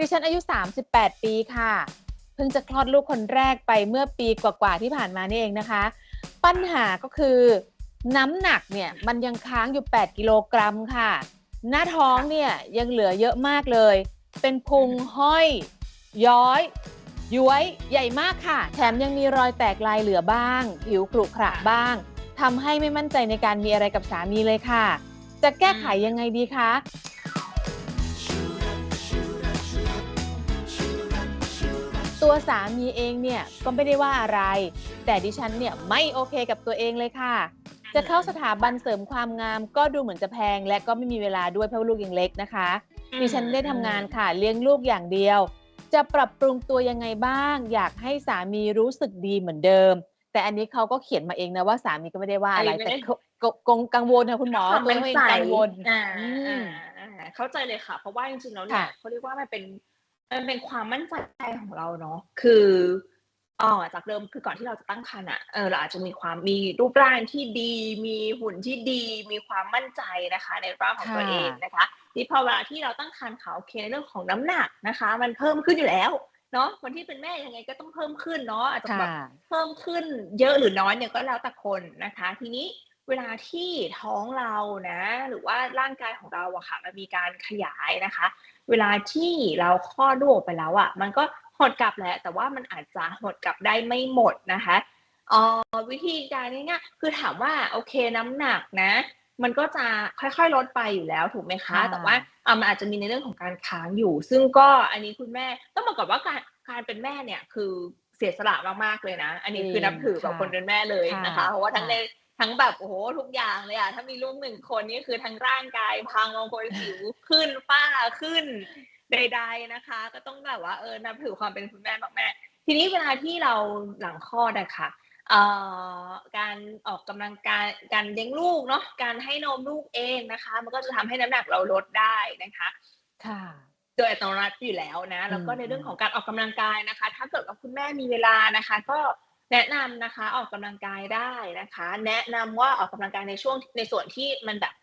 ดิฉันอายุ 38 ปีค่ะ เพิ่งจะคลอดลูกคนแรกไปเมื่อปีกว่าๆที่ผ่านมานี่เองนะคะ ปัญหาก็คือ น้ำหนักเนี่ยมันยังค้างอยู่ 8 กิโลกรัมค่ะ หน้าท้องเนี่ยยังเหลือเยอะมากเลย เป็นพุงห้อย ย้อย ย้วยใหญ่มากค่ะ แถมยังมีรอยแตกลายเหลือบ้าง ผิวกรุขระบ้างทำให้ไม่มั่นใจในการมีอะไรกับสามีเลยค่ะ จะแก้ไขยังไงดีคะ ตัวสามีเองเนี่ยก็ไม่ได้ว่าอะไร แต่ดิฉันเนี่ยไม่โอเคกับตัวเองเลยค่ะ จะเข้าสถาบันเสริมความงามก็ดูเหมือนจะแพง และก็ไม่มีเวลาด้วยเพราะว่าลูกยังเล็กนะคะ ดิฉันได้ทำงานค่ะเลี้ยงลูกอย่างเดียว จะปรับปรุงตัวยังไงบ้าง อยากให้สามีรู้สึกดีเหมือนเดิม แต่อันนี้เขาก็เขียนมาเองนะว่าสามีก็ไม่ได้ว่าอะไรอันนี้ไม่แต่ได้เขากกงกังวลค่ะคุณหมอความตัวมั่นเองใจกังวลอ่าอืมอ่าอ่าเข้าใจเลยค่ะ เพราะว่าจริงๆแล้วเนี่ยค่ะเขาเรียกว่ามันเป็น มันเป็นความมั่นใจของเราเนาะคืออ๋อจากเดิมคือก่อนที่เราจะตั้งครรภ์อะเออเราอาจจะมีความมีรูปร่างที่ดี มีหุ่นที่ดี มีความมั่นใจนะคะ ในร่างของตัวเองนะคะที่พอเวลาที่เราตั้งครรภ์ค่ะโอเคในเรื่องของน้ำหนักนะคะ มันเพิ่มขึ้นอยู่แล้วเนาะคนที่เป็นแม่ยังไงก็ต้องเพิ่มขึ้นเนาะอาจจะแบบค่ะเพิ่มขึ้นเยอะหรือน้อยเนี่ยก็แล้วแต่คนนะคะ ทีนี้เวลาที่ท้องเรานะ หรือว่าร่างกายของเราอะค่ะมันมีการขยายนะคะ เวลาที่เราคลอดลูกออกไปแล้วอะมันก็หดกลับแหละแต่ว่ามันอาจจะหดกลับได้ไม่หมดนะคะเอ่อวิธีการง่ายๆคือถามว่าโอเคน้ำหนักนะ มันก็จะค่อยๆลดไปอยู่แล้วถูกไหมคะค่ะแต่ว่าอะมันอาจจะมีในเรื่องของการค้างอยู่ ซึ่งก็อันนี้คุณแม่ต้องบอกก่อนว่าการการเป็นแม่เนี่ยคือเสียสละมากๆเลยนะ อันนี้คือนับถือแบบค่ะคนเป็นแม่เลยนะคะค่ะเพราะว่าทั้งค่ะใน ทั้งแบบโอ้โหทุกอย่างเลยอะถ้ามีลูกหนึ่งคนนี่คือทั้งร่างกายพังบางคนผิวขึ้นฝ้าขึ้นใด ๆนะคะ ก็ต้องแบบว่าเออนับถือความเป็นคุณแม่มากๆทีนี้เวลาที่เราหลังคลอดอะค่ะเอ่อการออกกำลังกายการเลี้ยงลูกเนาะการให้นมลูกเองนะคะ มันก็จะทำให้น้ำหนักเราลดได้นะคะ ค่ะ โดยอัตโนมัติอยู่แล้วนะ แล้วก็อืมในเรื่องของการออกกำลังกายนะคะ ถ้าเกิดว่าคุณแม่มีเวลานะคะ ก็ แนะนำนะคะออกกำลังกายได้นะคะ แนะนำว่าออกกำลังกายในช่วงในส่วนที่มันแบบ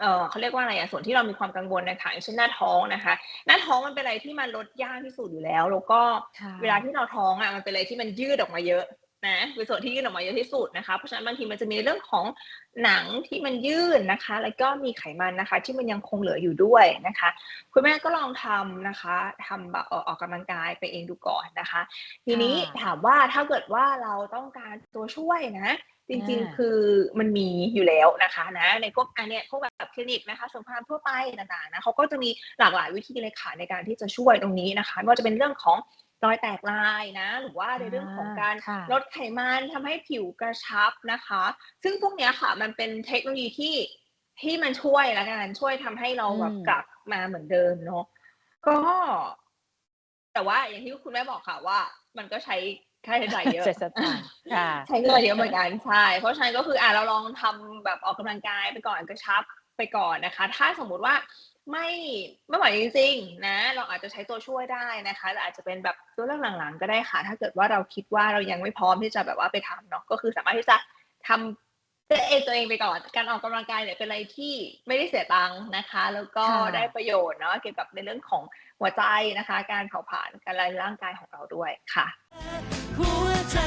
เออเขาเรียกว่าอะไรอะส่วนที่เรามีความกังวลนะคะอย่างเช่นหน้าท้องนะคะ หน้าท้องมันเป็นอะไรที่มันลดยากที่สุดอยู่แล้ว แล้วก็ค่ะเวลาที่เราท้องอะมันเป็นอะไรที่มันยืดออกมาเยอะ นะเป็นส่วนที่ยืดออกมาเยอะที่สุดนะคะ เพราะฉะนั้นบางทีมันจะมีเรื่องของหนังที่มันยืดนะคะ แล้วก็มีไขมันนะคะ ที่มันยังคงเหลืออยู่ด้วยนะคะ คุณแม่ก็ลองทำนะคะทำแบบเอ่อออกกำลังกายไปเองดูก่อนนะคะ ทีนี้ค่ะถามว่าถ้าเกิดว่าเราต้องการตัวช่วยนะ จริงอ่าๆคือมันมีอยู่แล้วนะคะนะในพวกอันเนี้ยพวกแบบคลินิกนะคะสงครามทั่วไปต่างๆนะเขาก็จะมีหลากหลายวิธีเลยค่ะในการที่จะช่วยตรงนี้นะคะไม่ว่าจะเป็นเรื่องของ รอยแตกลายนะ หรือว่าในเรื่องของการค่ะลดไขมันทำให้ผิวกระชับนะคะ ซึ่งพวกเนี้ยค่ะมันเป็นเทคโนโลยีที่ที่มันช่วยละกันช่วยทำให้เราแบบอืมกลับมาเหมือนเดิมเนาะก็ แต่ว่าอย่างที่คุณแม่บอกค่ะว่า มันก็ใช้ค่าใช้จ่ายเยอะเจ็ดสตางค์ค่ะใช้เงินเยอะเหมือนกันใช่เพราะฉะนั้นก็คืออะเราลองทำแบบออกกำลังกายไปก่อนกระชับไปก่อนนะคะ ถ้าสมมุติว่า ไม่ไม่ไหวจริงๆนะ เราอาจจะใช้ตัวช่วยได้นะคะหรืออาจจะเป็นแบบตัวเรื่องหลังๆ ก็ได้ค่ะ ถ้าเกิดว่าเราคิดว่าเรายังไม่พร้อมที่จะแบบว่าไปทำเนาะก็คือสามารถที่จะทำตัวเองตัวเองไปก่อน การออกกำลังกายเนี่ยเป็นอะไรที่ไม่ได้เสียตังค์นะคะ แล้วก็ค่ะได้ประโยชน์เนาะเกี่ยวกับในเรื่องของหัวใจนะคะ การเผาผลาญการร่างกายของเราด้วยค่ะ หัวใจ